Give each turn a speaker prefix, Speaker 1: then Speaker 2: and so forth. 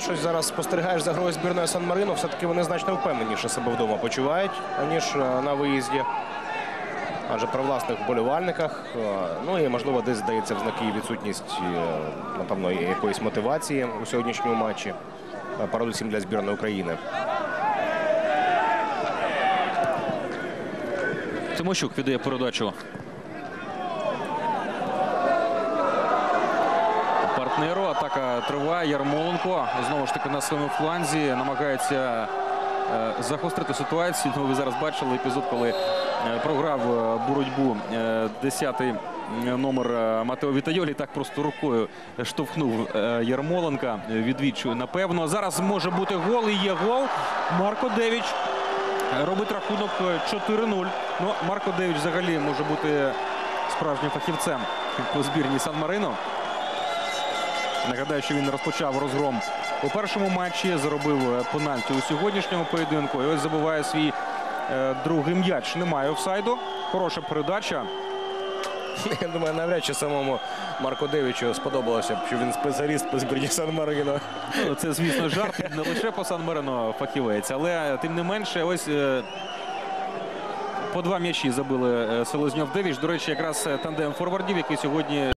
Speaker 1: знаєш, щось зараз спостерігаєш за грою збірної Сан Марино, все-таки вони значно впевненіше себе вдома почувають, аніж е, на виїзді. Адже при власних вболівальниках, е, ну і можливо, десь здається в знаки відсутність, е, напевно, якоїсь мотивації у сьогоднішньому матчі, передусім для збірної України.
Speaker 2: Тимощук віддає передачу. Партнеру атака триває. Ярмоленко знову ж таки на своєму фланзі намагається е, загострити ситуацію. Ну, ви зараз бачили епізод, коли е, програв е, боротьбу е, 10-й номер Матео Вітайолі. Так просто рукою штовхнув Ярмоленка. Відвідчує, напевно. Зараз може бути гол і є гол. Марко Девіч робить рахунок е, 4-0. Ну, Марко Девіч взагалі може бути справжнім фахівцем по збірній Сан-Марино. Нагадаю, що він розпочав розгром у першому матчі, заробив е, пенальті у сьогоднішньому поєдинку. І ось забуває свій е, другий м'яч. Немає офсайду. Хороша передача.
Speaker 1: Я думаю, навряд чи самому Марко Девічу сподобалося б, що він спеціаліст по збірні Сан Марино.
Speaker 2: Ну, Це, звісно, жарт не лише по Сан-Марино фахівець, але е, тим не менше, ось е, по два м'ячі забили Селезньов Девіч. До речі, якраз тандем форвардів, який сьогодні